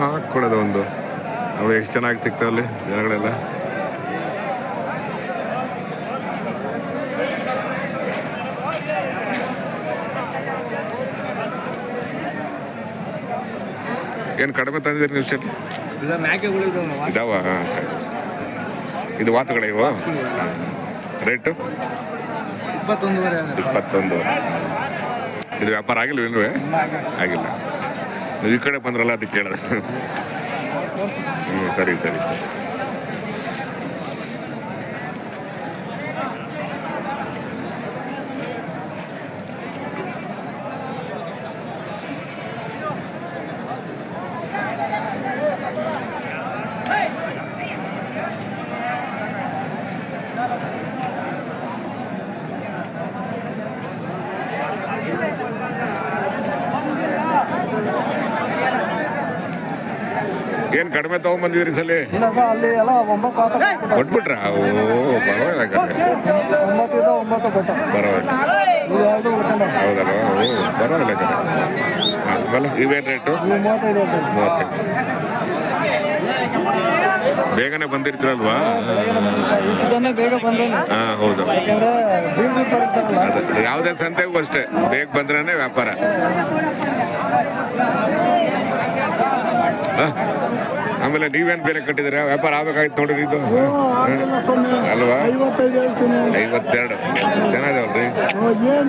ಹಾಕ್ಕೊಳ್ಳೋದು ಒಂದು. ನೋಡಿ ಎಷ್ಟು ಚೆನ್ನಾಗಿ ಸಿಗ್ತಾವಲ್ಲಿ ಜನಗಳೆಲ್ಲ. ಏನು ಕಡಿಮೆ ತಂದಿದ್ದೀರಿ ನೀವು ಸರ್ ಇದಾವ? ಹಾಂ ಸರಿ. ಇದು ವಾತುಗಳ ಇವು? ರೇಟು? ಇಪ್ಪತ್ತೊಂದು ಇದು ವ್ಯಾಪಾರ ಆಗಿಲ್ಲ ಇಲ್ವೇ? ಆಗಿಲ್ಲ. ಈ ಕಡೆ ಬಂದ್ರಲ್ಲ ಅದಕ್ಕೆ ಕೇಳೋದು. ಹ್ಞೂ ಸರಿ ಸರಿ ಸರಿ. ಏನು ಕಡಿಮೆ ತಗೊಂಡ್ಬಂದಿದ್ರಿ ಸಲ? ಕೊಟ್ಬಿಟ್ರ? ಓ ಪರವಾಗಿಲ್ಲ ಪರವಾಗಿಲ್ಲ. ಹೌದಲ್ಲ ಓ ಪರವಾಗಿಲ್ಲ. ಇವೇನು ರೇಟು? ಮೂವತ್ತೈದು ಬೇಗನೆ ಬಂದಿರ್ತೀರಲ್ವಾ? ಬೇಗ ಬಂದ್ರೆ ಹಾ ಹೌದು. ಯಾವುದೇ ಸಂತೆಗೂ ಅಷ್ಟೇ. ಬೇಗ ಬಂದ್ರೇನೆ ವ್ಯಾಪಾರ. ಆಮೇಲೆ ನೀವೇನು ಬೆಲೆ ಕಟ್ಟಿದ್ರೆ ವ್ಯಾಪಾರ ಆಗ್ಬೇಕಾಗಿತ್ತು ನೋಡ್ರಿ ಇದು. ಅಲ್ವಾ? ಐವತ್ತೆರಡು. ಚೆನ್ನಾಗಿದಾವಲ್ರಿ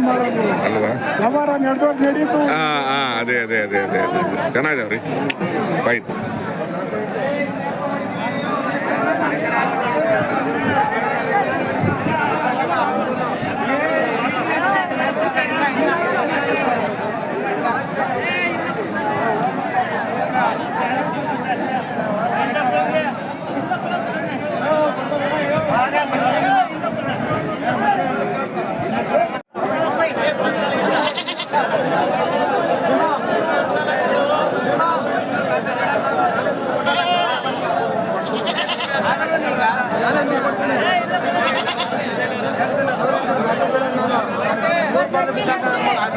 ಮಾಡೋದು? ಅಲ್ವಾ? ವ್ಯವಹಾರ ನಡೆದವ್ರು ನಡೀತು. ಹಾ ಹಾ ಅದೇ ಅದೇ ಅದೇ ಅದೇ ಅದೇ. ಚೆನ್ನಾಗಿದಾವ್ರಿ? ಫೈನ್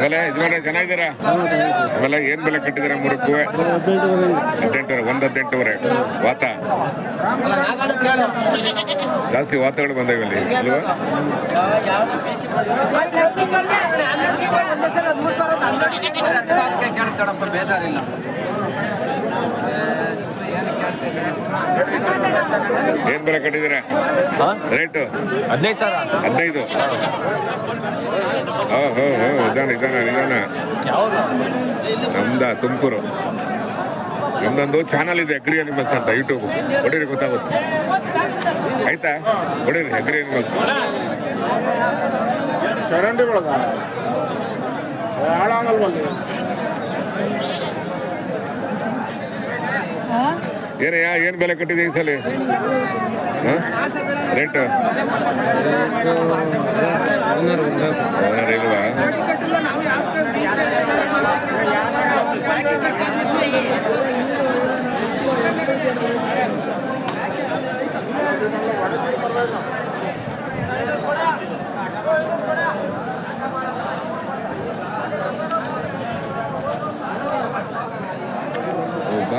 ಆಮೇಲೆ ಯಜಮಾನ್ರೆ ಚೆನ್ನಾಗಿದ್ದೀರಾ? ಬೆಲೆ ಏನ್ ಬೆಲೆ ಕಟ್ಟಿದ್ದೀರಾ ಮೂರಕ್ಕೂ? ಹದಿನೆಂಟುವರೆ, ಒಂದು ಹದಿನೆಂಟುವರೆ. ವಾತ? ಜಾಸ್ತಿ ವಾತಗಳು ಬಂದವೆ ಇಲ್ಲಿ ಬೇಜಾರಿಲ್ಲ. ಏನ್ ಬೆಲೆ ಕಟ್ಟಿದ್ದೀರಾ? ರೇಟು ಹದಿನೈದು ಸಾವಿರ. ಹದಿನೈದು? ಹೋ ಹೋ ಹೋ ನಿಧಾನ ನಿಧಾನ ನಿಧಾನ. ನಮ್ದ ತುಮಕೂರು. ನಮ್ದೊಂದು ಚಾನಲ್ ಇದೆ ಅಗ್ರಿ ಅನಿಮಲ್ಸ್ ಅಂತ ಯೂಟ್ಯೂಬ್ ಹೊಡೀರಿ ಗೊತ್ತಾಗುತ್ತೆ. ಆಯ್ತಾ? ಹೊಡೀರಿ ಅಗ್ರಿ ಅನಿಮಲ್ಸ್ ಚರಂಡಿ ಬಳದ? ಹಾಳಾಗಲ್ವಲ್ಲಿ? ಏನಯ್ಯ ಏನು ಬೆಲೆ ಕಟ್ಟಿದೆ ಈ ಸಲ? ರೇಟ್ ಇಲ್ವಾ?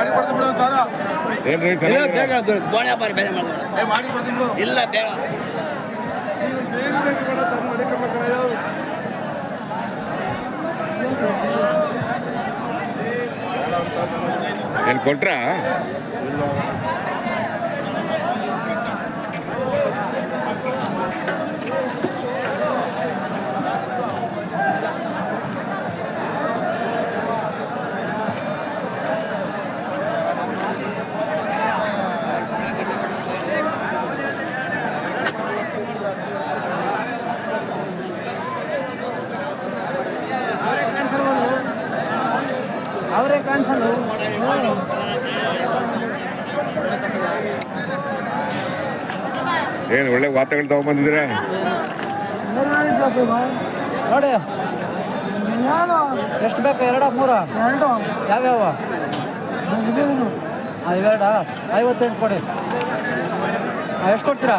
ಮಾಡಿ ಕೊಡ್ತೀನಿ ಬಿಡು ಸಾರ ಇಲ್ಲ ಬೇಗ ಬೋಣೆ ಬಾರಿ ಬೇಜ ಮಾಡ್ತೀನಿ ಏ ಮಾಡಿ ಕೊಡ್ತೀನಿ ಬಿಡು. ಇಲ್ಲ ಬೇಗ. ಏನು ಕೊಟ್ರಾ? ಅವರೇ ಏನು ಒಳ್ಳೆ ವಾರ್ತೆಗಳು ತಗೊಂಡ್ಬಂದಿದ್ರೆ ನೋಡಿ ಎಷ್ಟು ಬೇಕು ಎರಡ ಮೂರ? ಎರಡು. ಯಾವ್ಯಾವ? ಇವೆರಡ ಐವತ್ತೆಂಟು ಕೊಡಿ. ಎಷ್ಟು ಕೊಡ್ತೀರಾ?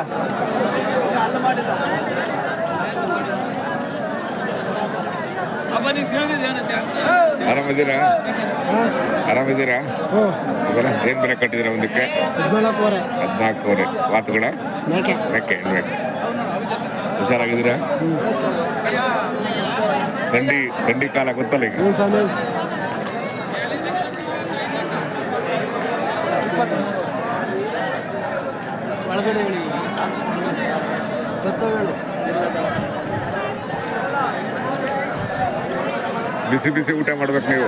ಆರಾಮದಿರಾ? ಇವೆಲ್ಲ ಏನು ಬೆಲೆ ಕಟ್ಟಿದ್ದೀರಾ ಒಂದಕ್ಕೆ? ಹದಿನಾಲ್ಕೂವರೆ. ವಾತುಗಳ ಹುಷಾರಾಗಿದ್ದೀರಾ? ಥಂಡಿ ಥಂಡಿ ಕಾಲ ಗೊತ್ತಲ್ಲ ಈಗ? ಒಳಗಡೆ ಹೇಳಿ. ಬಿಸಿ ಬಿಸಿ ಊಟ ಮಾಡ್ಬೇಕು ನೀವು